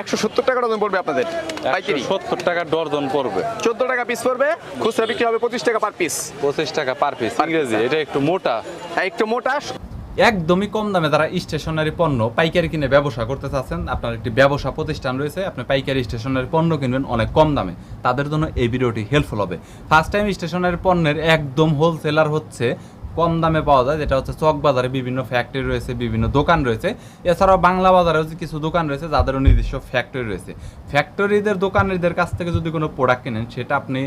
একশো সত্তর টাকা ডজন পড়বে আপনাদের পাইকারি। সত্তর টাকা ডর্জন পড়বে। চোদ্দ টাকা পিস পড়বে খুচরা বিক্রি হবে পঁচিশ টাকা পার পিস পঁচিশ টাকা পার পিস ইংরেজি এটা একটু মোটা। একটু মোটা। একদমই কম দামে যারা স্টেশনারি পণ্য পাইকারি কিনে ব্যবসা করতে চাচ্ছেন আপনার একটি ব্যবসা প্রতিষ্ঠান রয়েছে আপনি পাইকারি স্টেশনারি পণ্য কিনবেন অনেক কম দামে। তাদের জন্য এই ভিডিওটি হেল্পফুল হবে। ফার্স্ট টাইম স্টেশনারি পণ্যের একদম হোলসেলার হচ্ছে কম দামে পাওয়া যায়, যেটা হচ্ছে চক বাজারে বিভিন্ন ফ্যাক্টরি রয়েছে, বিভিন্ন দোকান রয়েছে। এছাড়াও বাংলা বাজারেও যে কিছু দোকান রয়েছে, যাদেরও নিজস্ব ফ্যাক্টরি রয়েছে। ফ্যাক্টরিদের দোকানিদের কাছ থেকে যদি কোনো প্রোডাক্ট কিনেন, সেটা আপনি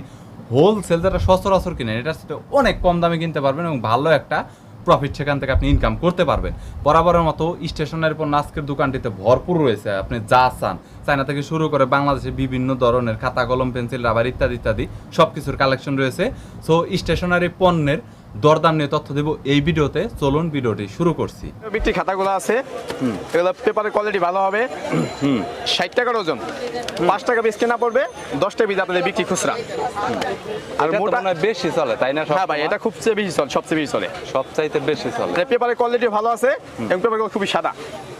হোলসেল যেটা সচরাচর কিনেন, এটার সাথে অনেক কম দামে কিনতে পারবেন এবং ভালো একটা প্রফিট সেখান থেকে আপনি ইনকাম করতে পারবেন। বরাবরের মতো স্টেশনারি পণ্য আজকের দোকানটিতে ভরপুর রয়েছে, আপনি যা চান। চায়না থেকে শুরু করে বাংলাদেশে বিভিন্ন ধরনের খাতা, কলম, পেন্সিল, রাবার ইত্যাদি ইত্যাদি সব কিছুর কালেকশন রয়েছে। সো স্টেশনারি পণ্যের দরদাম নিয়ে তথ্য দেব এই ভিডিওতে। চলুন ভিডিওটি শুরু করছি। বিক্রি খাতাগুলো আছে। এগুলো পেপারের কোয়ালিটি ভালো হবে। ষাট টাকার ওজন। পাঁচ টাকা পিস কেনা পড়বে দশটা বিজ আপনাদের বিক্রি খুচরা। আর মোটা বেশি চলে তাই না হ্যাঁ ভাই এটা খুব চেয়ে বেশি চলে সবচেয়ে বেশি চলে। সবচাইতে বেশি চলে। পেপারের কোয়ালিটি ভালো আছে এবং পেপারগুলো খুবই সাদা।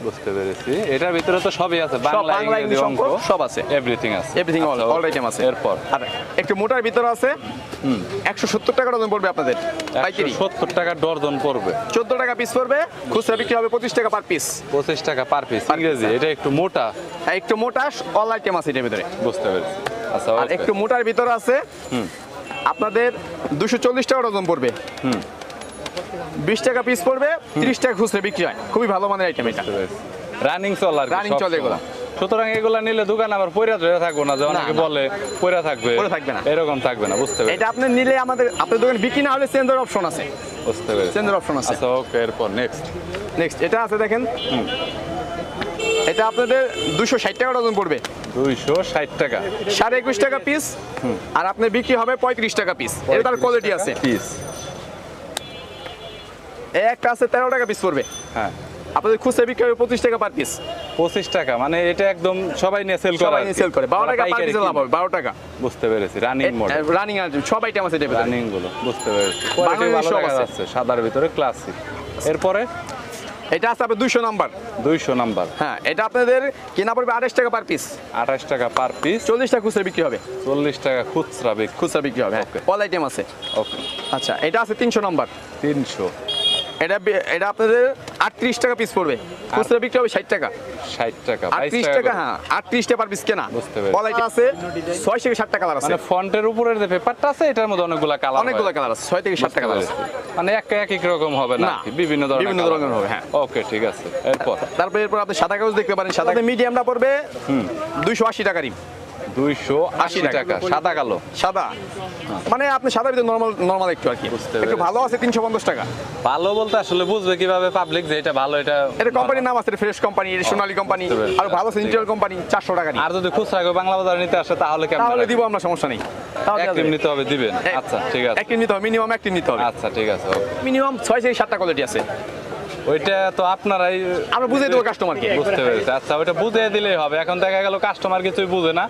বুঝতে পেরেছি। এটার ভিতরে তো সবই আছে বাংলা ইংরেজি ইংলিশ, অঙ্ক সব আছে। এভরিথিং আছে। এভরিথিং অল অল আইটেম আছে। এরপর? আর একটু মোটার ভিতরে আছে একশো সত্তর টাকা ডজন পড়বে আপনাদের পাইকারি। সত্তর টাকা ডর্জন পড়বে। চোদ্দ টাকা পিস পড়বে খুচরা বিক্রি হবে পঁচিশ টাকা পার পিস পঁচিশ টাকা পার পিস ইংরেজি এটা একটু মোটা। একটু মোটা অল আইটেম আছে এটার ভিতরে। বুঝতে পেরেছি। আচ্ছা আর একটু মোটার ভিতরে আছে আপনাদের দুশো চল্লিশ টাকা ডজন পড়বে। হুম। বিশ টাকা পিস পড়বে তিরিশ টাকা খুচরা বিক্রি হয়। খুবই ভালো মানের আইটেম এটা। রানিং চল আর Running চলে এগুলা। সুতরাং এগুলা নিলে দোকান আবার পয়রা ধরে থাকব না যে অনেকে বলে পয়রা থাকবে। পইরা থাকবে না। এরকম থাকবে না বুঝতে পেরেছি। এটা আপনি নিলে আমাদের আপনার দোকানে বিক্রি না হলে চেঞ্জের অপশন আছে। বুঝতে পেরেছি। চেঞ্জের অপশন আছে। আচ্ছা ওকে এরপর নেক্সট নেক্সট এটা আছে দেখেন। এটা আপনাদের দুশো ষাট টাকা ডজন পড়বে। দুইশো ষাট টাকা। সাড়ে একুশ টাকা পিস আর আপনার বিক্রি হবে পঁয়ত্রিশ টাকা পিস এটা তার কোয়ালিটি আছে। পিস এই একটা আছে তেরো টাকা পিস পড়বে। হ্যাঁ। আপনাদের খুচরা বিক্রি হবে পঁচিশ টাকা পার পিস পঁচিশ টাকা মানে এটা একদম সবাই নিয়ে সেল করে সবাই সেল করে। বারো টাকা পার পিসে লাভ হবে বারো টাকা। বুঝতে পেরেছি রানিং মডেল রানিং আর সব আইটেম আছে ভিতরে। রানিংগুলো বুঝতে পেরেছি। কোয়ালিটি ভালো দেখা। যাচ্ছে সাদার ভিতরে ক্লাসিক এরপরে? এটা আছে আপনার দুইশো নাম্বার। দুইশো নাম্বার। হ্যাঁ এটা আপনাদের কেনা পড়বে আঠাশ টাকা পার পিস আঠাশ টাকা পার পিস চল্লিশ টাকা খুচরা বিক্রি হবে। চল্লিশ টাকা খুচরা বিক্রি। খুচরা বিক্রি হবে. অল আইটেম আছে। ওকে আচ্ছা এটা আছে তিনশো নাম্বার। তিনশো। এটা এটা আপনাদের আটত্রিশ টাকা পিস পড়বে। খুচরা বিক্রি হবে ষাট টাকা। ষাট টাকা আটত্রিশ টাকা হ্যাঁ আটত্রিশ টাকা পার পিস কেনা। বুঝতে পেরেছি। আছে ছয় থেকে ষাট টাকা কালার আছে। মানে ফন্টের উপরের যে পেপারটা আছে এটার মধ্যে অনেকগুলো কালার অনেকগুলো কালার আছে ছয় থেকে সাত টাকা কালার আছে। মানে এক এক এক রকম হবে না? বিভিন্ন ধরনের বিভিন্ন ধরনের হবে, হ্যাঁ। ওকে ঠিক আছে। এরপর? তারপরে এরপর আপনি সাদা কাগজ দেখতে পারেন সাদা মিডিয়ামটা পড়বে দুইশো আশি টাকা রিম দুইশো আশি টাকা। টাকা সাদা কালো। সাদা। মানে আপনি সাদা ভিতরে নর্মাল নর্মাল একটু আর কি। একটু ভালো আছে তিনশো পঞ্চাশ টাকা। ভালো বলতে আসলে বুঝবে কীভাবে পাবলিক যে এটা ভালো এটা এটা কোম্পানির নাম আছে ফ্রেশ কোম্পানি এটা সোনালী কোম্পানি আর ভালো সেন্ট্রাল কোম্পানি চারশো টাকা আর যদি খুচরা বাংলা বাজারে নিতে আসে তাহলে কেমন তাহলে দিব আমরা সমস্যা নেই। তাহলে। নিতে হবে দিবেন। আচ্ছা ঠিক আছে। এক নিতে হবে মিনিমাম একটিম নিতে হবে। আচ্ছা ঠিক আছে মিনিমাম ছয় থেকে সাতটা কোয়ালিটি আছে। ওইটা তো আপনারাই আমরা বুঝিয়ে দেবো কাস্টমারকে বুঝতে পেরেছি। আচ্ছা ওইটা বুঝিয়ে দিলেই হবে। এখন দেখা গেল কাস্টমার কিছুই বুঝে না।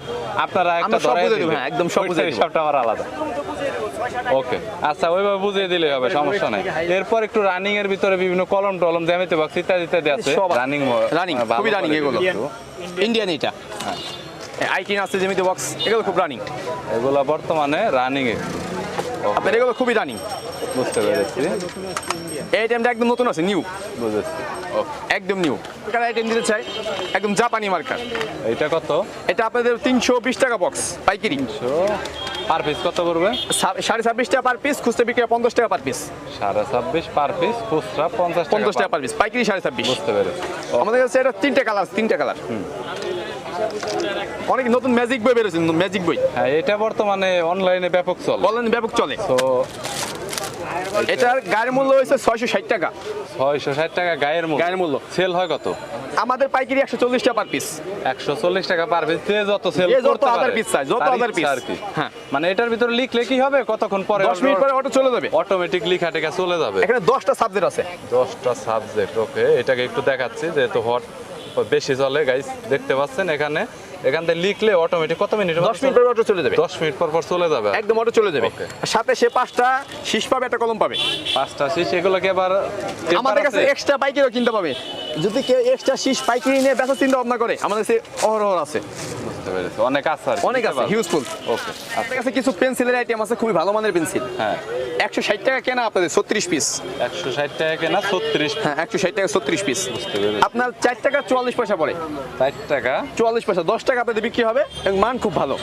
আপনারা একটা ধরাই দিবেন। হ্যাঁ, একদম সব বুঝিয়ে দেবো। আমার আলাদা। ওকে। আচ্ছা ওইভাবে বুঝিয়ে দিলেই হবে সমস্যা নাই। এরপর একটু রানিং এর ভিতরে বিভিন্ন কলম টলম জ্যামিতি বক্স ইত্যাদি ইত্যাদি আছে। সব রানিং রানিং খুবই রানিং এগুলো। ইন্ডিয়ান এটা। আইটিন আছে যেমিতে বক্স এগুলো খুব রানিং এগুলো বর্তমানে রানিং এ। আপনার এগুলো খুবই রানিং বুঝতে পেরেছি। এই আইটেমটা একদম নতুন আছে নিউ বুঝেছি। একদম নিউ কার আইটেম দিতে চাই। একদম জাপানি মার্কার এইটা কত? এটা আপনাদের তিনশো বিশ টাকা বক্স পাইকারি। পার পিস কত সাড়ে ছাব্বিশ টাকা পার পিস খুচরা বিক্রি পঞ্চাশ টাকা পার পিস সাড়ে ছাব্বিশ পার পিস খুচরা পঞ্চাশ পঞ্চাশ টাকা পার পিস পাইকারি সাড়ে ছাব্বিশ। বুঝতে পেরেছি। আমাদের কাছে এটা তিনটে কালার তিনটে কালার অনেক নতুন ম্যাজিক বই বেরোছে ম্যাজিক বই। হ্যাঁ এটা বর্তমানে অনলাইনে ব্যাপক চল। ব্যাপক চলে। তো এটার গায়ের মূল্য হয়েছে ছয়শো ষাট টাকা। ছয়শো ষাট টাকা গায়ের মূল্য? গায়ের মূল্য। সেল হয় কত? আমাদের পাইকারি একশো চল্লিশ টাকা পার পিস একশো চল্লিশ টাকা পার পিস যে যত সেল যত হাজার পারে piece যত হাজার ইচ্ছা আর কি? হ্যাঁ। মানে এটার ভিতরে লিখলে কি হবে? কতক্ষণ পরে দশ মিনিট পরে অটো চলে যাবে। অটোমেটিক লিখা টেখা চলে যাবে। এখানে দশটা সাবজেক্ট আছে। দশটা সাবজেক্ট ওকে এটাকে একটু দেখাচ্ছি যেহেতু হট বেশি চলে গাইস দেখতে পাচ্ছেন এখানে এখান থেকে লিখলে অটোমেটিক কত মিনিট দশ মিনিট পর অটো চলে যাবে। দশ মিনিট পর পর চলে যাবে। একদম অটো চলে যাবে। আর সাথে সে পাঁচটা শীষ পাবে একটা কলম পাবে। পাঁচটা শেষ এগুলোকে আবার আমাদের কাছে এক্সট্রা পাইকারিও কিনতে পাবে। যদি কেউ এক্সট্রা শীষ পাইকারি নিয়ে বেচার চিন্তা ভাবনা করে আমাদের কাছে অহরহ আছে। বুঝতে পেরেছি। অনেক আছে আর কি। অনেক আছে হিউজফুল ওকে আপনার কাছে কিছু পেন্সিলের আইটেম আছে খুবই ভালো মানের পেন্সিল হ্যাঁ। একশো ষাট টাকা কেনা আপনাদের ছত্রিশ পিস একশো ষাট টাকা কেনা ছত্রিশ হ্যাঁ একশো ষাট টাকা ছত্রিশ পিস বুঝতে পেরেছি। আপনার চার টাকা চুয়াল্লিশ পয়সা পড়ে। ষাট টাকা? চুয়াল্লিশ পয়সা দশ টাকা আপনাদের বিক্রি হবে এবং মান খুব ভালো।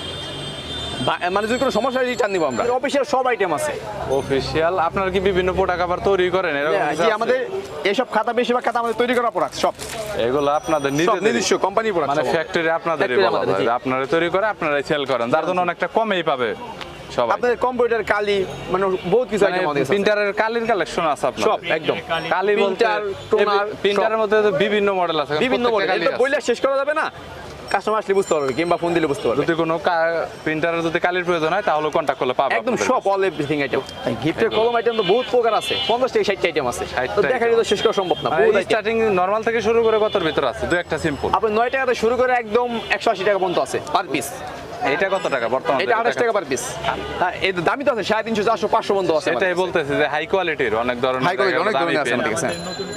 মানে যদি কোনো সমস্যা হয় রিটার্ন নিবো আমরা। অফিসিয়াল সব আইটেম আছে। অফিসিয়াল আপনার কি বিভিন্ন প্রোডাক্ট আবার তৈরি করেন? এরকম কিছু জি? আমাদের এইসব খাতা বেশিরভাগ খাতা আমাদের তৈরি করা প্রোডাক্ট সব। এগুলো আপনাদের সব নিজস্ব কোম্পানি প্রোডাক্ট মানে ফ্যাক্টরি জি। আপনারা তৈরি করে আপনারাই সেল করেন। যার জন্য অনেকটা কমেই পাবে সবাই। আপনাদের কম্পিউটার কালি মানে বহুত কিছু আইটেম আছে। প্রিন্টারের কালির কালেকশন আছে আপনার সব একদম। কালি বলতে Printer, প্রিন্টারের মধ্যে বিভিন্ন মডেল আছে। বিভিন্ন মডেল এটা কালি বইলে শেষ করা যাবে না। কাস্টমার আসলে বুঝতে পারবে কিংবা ফোন দিলে বুঝতে পারবে। যদি কোনো প্রিন্টারের যদি কালির প্রয়োজন হয় তাহলে কন্ট্যাক্ট করলে পাবে একদম সব অল এভরিথিং আইটেম গিফটের কলম আইটেম তো বহুত প্রকার আছে পঞ্চাশ থেকে ষাট আইটেম আছে। 60 তো দেখা যেত শেষ করা সম্ভব না। স্টার্টিং নরমাল থেকে শুরু করে কতর ভিতর আছে? দুই একটা সিম্পল আপনি নয় থেকে শুরু করে একদম একশো আশি টাকা পর্যন্ত আছে পার পিস এটা কত টাকা বর্তমানে? এটা আঠাশ টাকা পার পিস হ্যাঁ এই দামি তো আছে সাড়ে তিনশো চারশো পাঁচশো আছে এটাই বলতেছে যে হাই কোয়ালিটির অনেক ধরনের দেখা গেল অনেক ধরনের আছে আমাদের কাছে।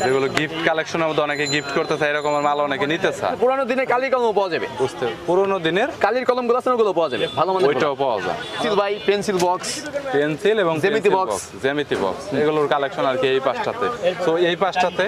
যেগুলো গিফট কালেকশনের মধ্যে অনেকে গিফট করতে চায় এরকম মাল অনেকে নিতে চায় পুরানো দিনে কালির কলম পাওয়া যাবে। বুঝতে পুরোনো দিনের কালির কলমগুলো আছে ওগুলো পাওয়া যাবে। ভালো মানের ওইটাও পাওয়া যায়। Pencil by pencil box pencil এবং Geometry box। জ্যামিতি বক্স এগুলোর কালেকশন আর কি এই পাঁচটাতে। তো এই পাঁচটাতে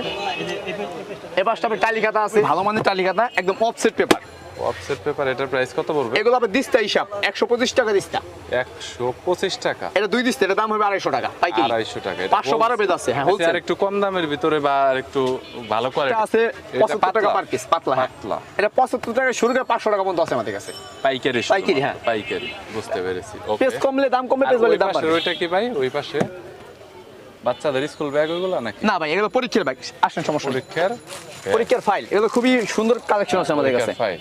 এবার আপনি টালি খাতা আছে ভালো মানের টালি খাতা একদম অফসেট পেপার অফসেট পেপার এটার প্রাইস কত পড়বে? এগুলো আপনার দিস্তা হিসাব একশো পঁচিশ টাকা দিস্তা। একশো পঁচিশ টাকা। এটা দুই দিস্তা এটা দাম হবে আড়াইশো টাকা পাইকারি আড়াইশো টাকা এটা পাঁচশো বারো পেজ আছে হ্যাঁ হোলসেল আর একটু কম দামের ভিতরে বা আর একটু ভালো কোয়ালিটি আছে পঁচাত্তর টাকা পার পিস পাতলা হ্যাঁ। পাতলা। এটা পঁচাত্তর টাকা শুরু করে পাঁচশো টাকা পর্যন্ত আছে আমাদের কাছে। পাইকারি পাইকারি, হ্যাঁ। পাইকারি বুঝতে পেরেছি। ওকে পেজ কমলে দাম কমবে পেজ বাড়লে দাম বাড়বে। ওইটা কি ভাই? ওই পাশে? বাচ্চাদের স্কুল ব্যাগ ওইগুলো নাকি? না ভাই এগুলো পরীক্ষার ব্যাগ আসেন সমস্যা পরীক্ষার? পরীক্ষার ফাইল এগুলো খুবই সুন্দর কালেকশন আছে আমাদের কাছে। ফাইল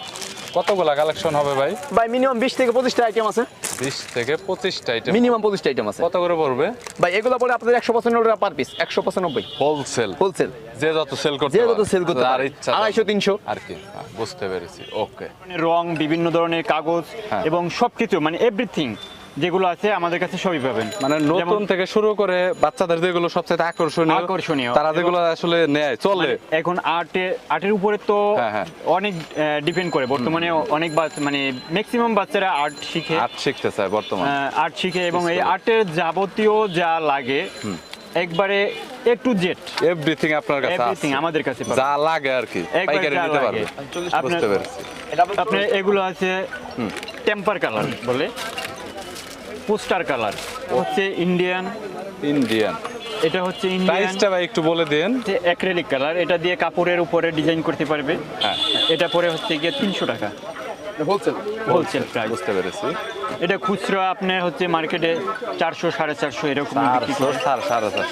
কতগুলা কালেকশন হবে ভাই? ভাই মিনিমাম বিশ থেকে পঁচিশটা আইটেম আছে। বিশ থেকে পঁচিশটা আইটেম মিনিমাম পঁচিশটা আইটেম আছে। কত করে পড়বে? ভাই এগুলো পরে আপনাদের একশো পঁচানব্বই টাকা পার পিস একশো পঁচানব্বই। হোলসেল হোলসেল যে যত সেল করতে যে যত সেল করতে আর ইচ্ছা আড়াইশো তিনশো। আর কি? হ্যাঁ, বুঝতে পেরেছি। ওকে রং বিভিন্ন ধরনের কাগজ হ্যাঁ। এবং সবকিছু মানে এভরিথিং যেগুলো আছে আমাদের কাছে সবই পাবেন। মানে নতুন থেকে শুরু করে বাচ্চাদের যেগুলো সবচেয়ে আকর্ষণীয় আকর্ষণীয়। তারা যেগুলো আসলে নেয় চলে। এখন আর্টে আর্টের উপরে তো হ্যাঁ, হ্যাঁ। অনেক ডিপেন্ড করে। বর্তমানে অনেক মানে ম্যাক্সিমাম বাচ্চারা আর্ট শিখে। আর্ট শিখতে চায় বর্তমানে। আর্ট শিখে এবং এই। আর্টের যাবতীয় যা লাগে একবারে এ টু জেড এভরিথিং আপনার কাছে এভরিথিং আমাদের কাছে। যা লাগে আর কি পাইকারি নিতে। পারবে আপনার এগুলো আছে টেম্পার কালার বলে। Poster colour. হচ্ছে ইন্ডিয়ান ইন্ডিয়ান এটা হচ্ছে ইন্ডিয়ান প্রাইসটা ভাই একটু বলে দেন। যে অ্যাক্রেলিক কালার এটা দিয়ে কাপড়ের উপরে ডিজাইন করতে পারবে। হ্যাঁ। এটা পরে হচ্ছে গিয়ে তিনশো টাকা। হোলসেল হোলসেল প্রাইস বুঝতে পেরেছি। এটা খুচরা আপনার হচ্ছে মার্কেটে চারশো সাড়ে চারশো এরকম সাড়ে চারশো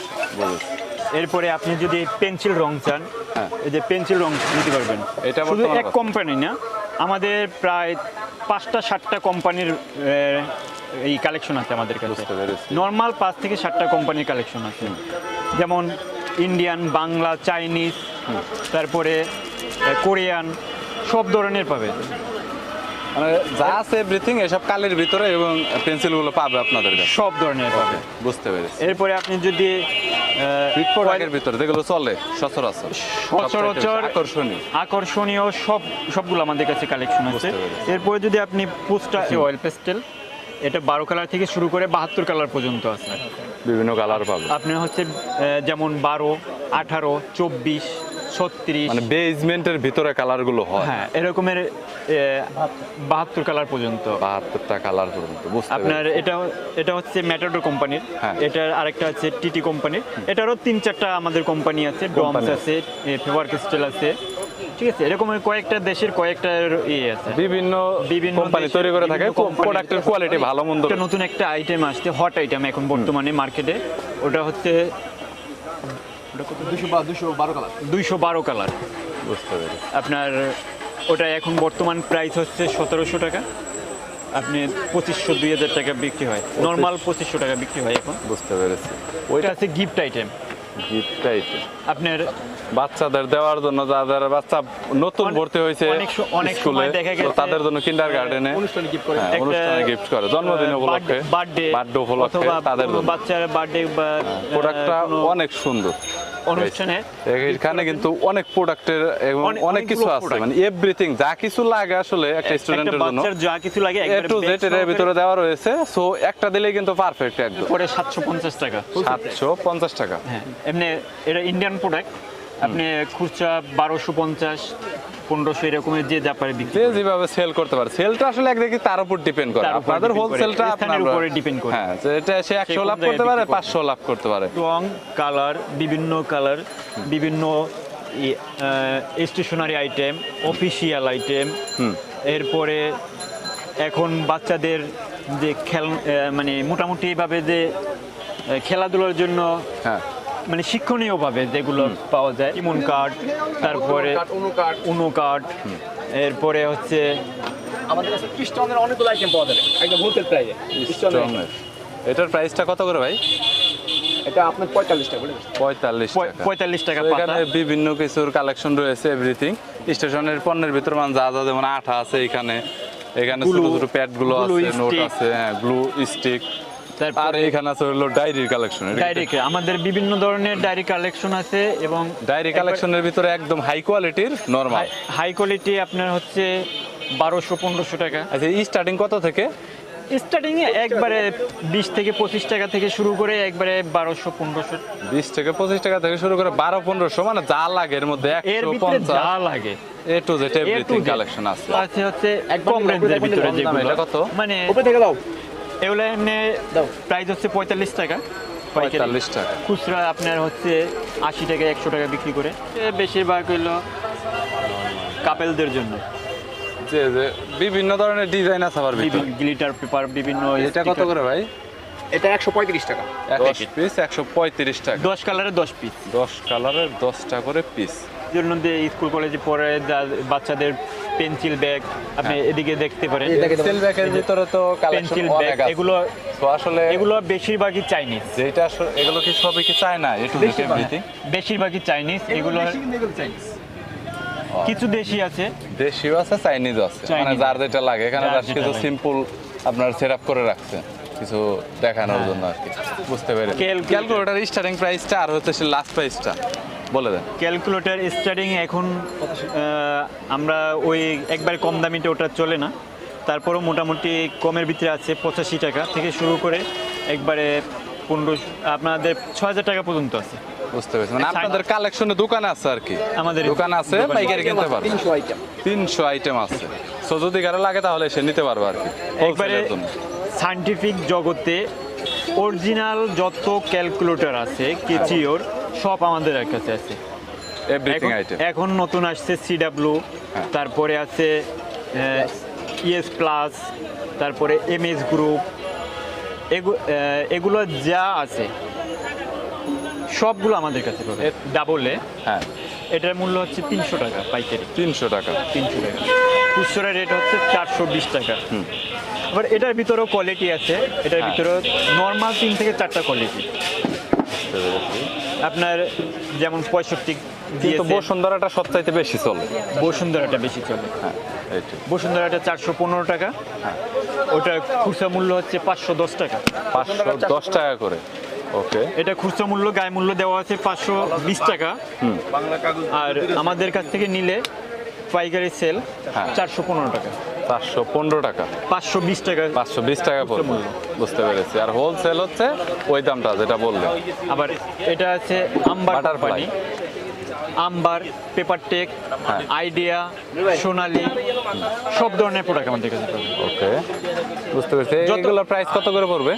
এরপরে আপনি যদি পেন্সিল রং চান হ্যাঁ। এই যে পেন্সিল রং নিতে পারবেন। এটা শুধু এক কোম্পানি না আমাদের প্রায় পাঁচটা সাতটা কোম্পানির এই কালেকশন আছে আমাদের কাছে। নর্মাল পাঁচ থেকে সাতটা কোম্পানির কালেকশন আছে। যেমন ইন্ডিয়ান বাংলা চাইনিজ তারপরে কোরিয়ান সব ধরনের পাবে। মানে যা আছে এভরিথিং এসব কালের ভিতরে এবং পেন্সিলগুলো পাবে আপনাদের কাছে। সব ধরনের পাবে। বুঝতে পেরেছি। এরপরে আপনি যদি ভিতরে যেগুলো চলে সচরাচর। সচরাচর আকর্ষণীয়। আকর্ষণীয় সব সবগুলো আমাদের কাছে কালেকশন আছে। এরপরে যদি আপনি পোস্টার অয়েল পেস্টেল এটা বারো কালার থেকে শুরু করে বাহাত্তর কালার পর্যন্ত আছে। বিভিন্ন কালার পাবেন। আপনি হচ্ছে যেমন বারো আঠারো চব্বিশ ছত্রিশ। মানে বেজমেন্টের ভিতরে কালারগুলো হয়। হ্যাঁ এরকমের বাহাত্তর কালার পর্যন্ত। বাহাত্তরটা কালার পর্যন্ত বুঝতে আপনার এটা এটা হচ্ছে ম্যাটাডোর কোম্পানির। এটার আরেকটা আছে টিটি কোম্পানির এটারও তিন চারটা আমাদের কোম্পানি আছে ডমস আছে। ফেভার ক্রিস্টাল আছে। ঠিক আছে এরকম কয়েকটা দেশের কয়েকটা ইয়ে আছে। বিভিন্ন বিভিন্ন কোম্পানি তৈরি করে থাকে প্রোডাক্টের কোয়ালিটি ভালো মন্দ নতুন একটা আইটেম আসছে হট আইটেম এখন বর্তমানে মার্কেটে ওটা হচ্ছে দুশো বা দুশো বারো কালার দুইশো বারো কালার বুঝতে আপনার ওটা এখন বর্তমান প্রাইস হচ্ছে সতেরোশো টাকা। আপনি পঁচিশশো দুই হাজার টাকা বিক্রি হয়। নর্মাল পঁচিশশো টাকা বিক্রি হয় এখন। বুঝতে পেরেছি। ওইটা আছে গিফট আইটেম গিফট আইটেম আপনার বাচ্চাদের দেওয়ার জন্য যাদের বাচ্চা নতুন ভর্তি হয়েছে অনেক স্কুলে তাদের জন্য কিন্ডার গার্ডেনে অনুষ্ঠানে গিফট করে। একটা- অনুষ্ঠানে গিফট করে জন্মদিন উপলক্ষে বার্থডে বার্থডে উপলক্ষে তাদের বাচ্চার বার্থডে প্রোডাক্টটা অনেক সুন্দর। অনুষ্ঠানে এখানে কিন্তু অনেক প্রোডাক্টের এবং অনেক- কিছু আছে মানে এভরিথিং যা কিছু লাগে আসলে একটা স্টুডেন্টের জন্য। যা কিছু লাগে এ একবারে টু জেড এর ভিতরে দেওয়া রয়েছে সো একটা দিলেই কিন্তু পারফেক্ট একদম। পরে সাতশো পঞ্চাশ টাকা সাতশো পঞ্চাশ টাকা। হ্যাঁ এমনি এটা ইন্ডিয়ান প্রোডাক্ট আপনি খুচরা বারোশো পঞ্চাশ পনেরোশো এরকমের যে যা পারে বিক্রি যে যেভাবে সেল করতে পারে। সেলটা আসলে একদিকে তার উপর ডিপেন্ড করে। আপনাদের হোলসেলটা আপনার উপরে depend করে। হ্যাঁ এটা সে একশো লাভ করতে পারে পাঁচশো লাভ করতে পারে। রং কালার বিভিন্ন কালার বিভিন্ন স্টেশনারি আইটেম অফিসিয়াল আইটেম এরপরে এখন বাচ্চাদের যে খেল মানে মোটামুটি মোটামুটিভাবে যে খেলাধুলার জন্য হ্যাঁ। মানে শিক্ষণীয়ভাবে যেগুলো পাওয়া যায়। ইমন কার্ড তারপরে উনো কার্ড এরপরে হচ্ছে আমাদের কাছে অনেকগুলো আইটেম পাওয়া যাবে একদম হোলসেল প্রাইসে এটার প্রাইসটা কত করে ভাই? এটা আপনার পঁয়তাল্লিশ টাকা পঁয়তাল্লিশ টাকা। পঁয়তাল্লিশ টাকা এখানে বিভিন্ন কিছুর কালেকশন রয়েছে এভরিথিং স্টেশনের পণ্যের ভিতর মানে যা যা যেমন আঠা আছে এখানে। এখানে ছোট ছোট প্যাডগুলো আছে নোট আছে হ্যাঁ গ্লু স্টিক আর এখানে আছে হলো ডায়েরির কালেকশন ডায়েরি আমাদের বিভিন্ন ধরনের ডায়েরি কালেকশন আছে এবং ডায়েরি কালেকশনের ভিতরে একদম হাই কোয়ালিটির নরমাল হাই কোয়ালিটি আপনার হচ্ছে বারোশো পনেরোশো টাকা। আচ্ছা স্টার্টিং কত থেকে? স্টার্টিং এ একবারে বিশ থেকে পঁচিশ টাকা থেকে শুরু করে একবারে বারোশো পনেরোশো। বিশ থেকে পঁচিশ টাকা থেকে শুরু করে বারো পনেরোশো মানে যা লাগে এর মধ্যে এর একশো ভিতরে পঞ্চাশ। যা লাগে। A to Z everything collection আছে। আছে হচ্ছে কম রেঞ্জের ভিতরে যেগুলো। কত? মানে উপরে থেকে দাও। এগুলো এমনি প্রাইস হচ্ছে পঁয়তাল্লিশ টাকা। পঁয়তাল্লিশ টাকা। খুচরা আপনার হচ্ছে আশি টাকা একশো টাকা বিক্রি করে। এ বেশিরভাগ হইল কাপেলদের জন্য। যে যে বিভিন্ন ধরনের ডিজাইন আছে আবার গ্লিটার পেপার বিভিন্ন এটা কত করে ভাই? এটা একশো পঁয়ত্রিশ টাকা। দশ। পিস একশো পঁয়ত্রিশ টাকা। দশ কালারের দশ পিস দশ কালারের দশটা করে পিস জন্য যে স্কুল কলেজে পড়ে যা- বাচ্চাদের পেন্সিল ব্যাগ আপনি হ্যাঁ। এদিকে দেখতে পারেন। পেন্সিল ব্যাগের ভিতরে তো পেন্সিল ব্যাগ এগুলো তো আসলে এগুলো বেশিরভাগই চাইনিজ যেটা আসলে এগুলো কি সবই কি চায় না একটু দেখে এভরিথিং বেশিরভাগই চাইনিজ এগুলো কিছু দেশি আছে। দেশিও আছে চাইনিজও আছে। মানে যার যেটা লাগে এখানে কিছু সিম্পল আপনার সেটআপ করে রাখছে। কিছু দেখানোর জন্য আর কি। বুঝতে পেরে। ক্যালকুলেটার স্টার্টিং প্রাইসটা আর হচ্ছে সে লাস্ট প্রাইসটা বলে দেন। ক্যালকুলেটর স্টার্টিং এখন আমরা ওই একবার কম দামিতে ওটা চলে না। তারপরেও মোটামুটি কমের ভিতরে আছে পঁচাশি টাকা থেকে শুরু করে একবারে পনেরো আপনাদের ছ হাজার টাকা পর্যন্ত আছে। বুঝতে পেরেছি। মানে আপনাদের কালেকশনে দোকান আছে আর কি। আমাদের দোকান আছে পাইকারি কিনতে পারবে। তিনশো আইটেম। তিনশো আইটেম আছে। সো যদি কারও লাগে তাহলে সে নিতে পারবে আর কি। একবারে। সায়েন্টিফিক জগতে অরিজিনাল যত ক্যালকুলেটর আছে কেচিওর সব আমাদের কাছে আছে। এখন- নতুন আসছে সিডাব্লু হ্যাঁ। তারপরে আছে ইএস প্লাস তারপরে এম এস গ্রুপ এগুলো যা আছে সবগুলো আমাদের কাছে ডাবলে হ্যাঁ। এটার মূল্য হচ্ছে তিনশো টাকা পাইকারি। তিনশো টাকা। তিনশো টাকা। খুচরা রেট হচ্ছে চারশো বিশ টাকা। আবার এটার ভিতরেও কোয়ালিটি আছে। এটার হ্যাঁ। ভিতরেও নর্মাল তিন থেকে চারটা কোয়ালিটি আপনার যেমন পঁয়ষট্টি কিন্তু বসুন্ধরাটা সবচাইতে বেশি চলে। বসুন্ধরাটা বেশি চলে। হ্যাঁ বসুন্ধরাটা চারশো পনেরো টাকা। ওটা খুচরা মূল্য হচ্ছে পাঁচশো দশ টাকা। পাঁচশো দশ টাকা করে। ওকে। এটা খুচরা মূল্য গায়ে মূল্য দেওয়া আছে পাঁচশো বিশ টাকা। আর আমাদের কাছ থেকে নিলে পাইকারি সেল হ্যাঁ। চারশো পনেরো টাকা। চারশো পনেরো টাকা। পাঁচশো বিশ টাকা। পাঁচশো বিশ টাকা পড়বে। বুঝতে পেরেছি। আর হোলসেল হচ্ছে ওই দামটা যেটা বললেন। আবার এটা আছে Amber Butterfly। Company Amber paper tech. Idea Sonali সব ধরনের প্রোডাক্ট আমাদের কাছে ওকে বুঝতে পেরেছি। এগুলোর প্রাইস কত করে পড়বে?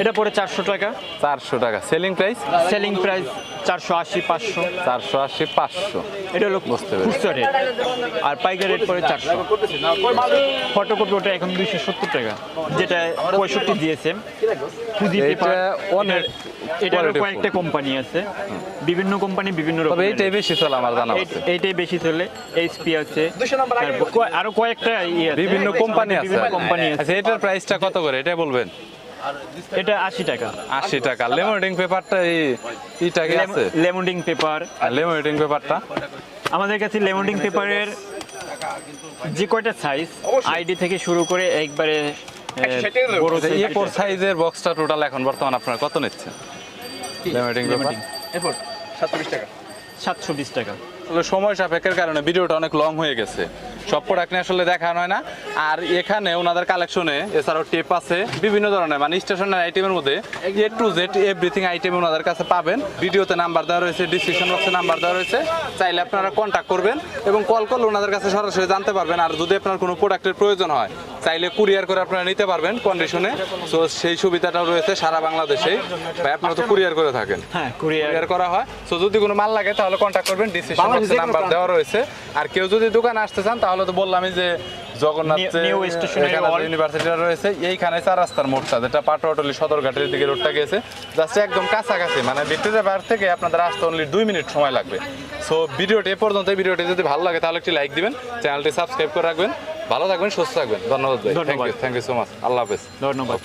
এটা পড়ে চারশো টাকা। চারশো টাকা। সেলিং প্রাইস সেলিং প্রাইস চারশো আশি পাঁচশো। চারশো আশি পাঁচশো। এটা হলো বুঝতে পেরেছি। রেট আর পাইকারি রেট পড়ে চারশো। ফটোকপি ওটা এখন দুইশো সত্তর টাকা যেটা পঁয়ষট্টি দিয়েছে। ফুজি এটা পেপার অনেক এটা quality কয়েকটা কোম্পানি আছে। বিভিন্ন কোম্পানি বিভিন্ন তবে রকম এইটাই বেশি চলে আমার জানা আছে এইটাই বেশি চলে। এইচপি আছে। আরও কয়েকটা ইয়ে বিভিন্ন কোম্পানি আছে বিভিন্ন কোম্পানি আছে আচ্ছা এটার প্রাইসটা কত করে? এটাই বলবেন। এটা আশি টাকা। আশি টাকা। লেমোনেটিং পেপারটা এই ইটা আছে? লেমন্ডিং পেপার লেমোনেটিং পেপারটা আমাদের কাছে লেমন্ডিং পেপারের যে কয়টা সাইজ আইডি থেকে শুরু করে একবারে বড় সাইজের বক্সটা টোটাল এখন বর্তমান আপনারা কত নিচ্ছেন পেপার। এরপর টাকা। টাকা। সময় সাপেক্ষের কারণে ভিডিওটা অনেক লং হয়ে গেছে। সব প্রোডাক্ট নিয়ে আসলে দেখানো হয় না। আর এখানে ওনাদের কালেকশনে এছাড়াও টেপ আছে, বিভিন্ন ধরনের মানে স্টেশনারি আইটেমের মধ্যে A to Z everything item ওনাদের কাছে পাবেন। ভিডিওতে নাম্বার দেওয়া রয়েছে ডিসক্রিপশন বক্সে নাম্বার দেওয়া রয়েছে। চাইলে আপনারা কন্ট্যাক্ট করবেন এবং কল করলে ওনাদের কাছে সরাসরি জানতে পারবেন। আর যদি আপনার কোনো প্রোডাক্টের প্রয়োজন হয় চাইলে কুরিয়ার করে আপনারা নিতে পারবেন কন্ডিশনে তো সেই সুবিধাটাও রয়েছে সারা বাংলাদেশে ভাই আপনারা তো কুরিয়ার করে থাকেন। হ্যাঁ কুরিয়ার। করা হয়। তো যদি কোনো মাল লাগে তাহলে কন্ট্যাক্ট করবেন। ডিসিশন নাম্বার দেওয়া রয়েছে। আর কেউ যদি দোকানে আসতে চান তাহলে তো বললামই যে Jagannath New- New Stationery Wall। University রয়েছে এইখানে চার রাস্তার মোড়টা যেটা পাটোয়াটলি সদরঘাটের দিকে রোডটা গেছে। জাস্ট একদম কাছাকাছি মানে ভিক্টোরিয়া পার্ক থেকে আপনাদের আসতে অনলি দুই মিনিট সময় লাগবে। সো ভিডিওটি এ পর্যন্ত ভিডিওটি যদি ভালো লাগে তাহলে একটি লাইক দিবেন চ্যানেলটি সাবস্ক্রাইব করে রাখবেন। ভালো থাকবেন সুস্থ থাকবেন। ধন্যবাদ ভাই। থ্যাংক ধন্যবাদ। You thank you so much আল্লাহ হাফেজ। ধন্যবাদ।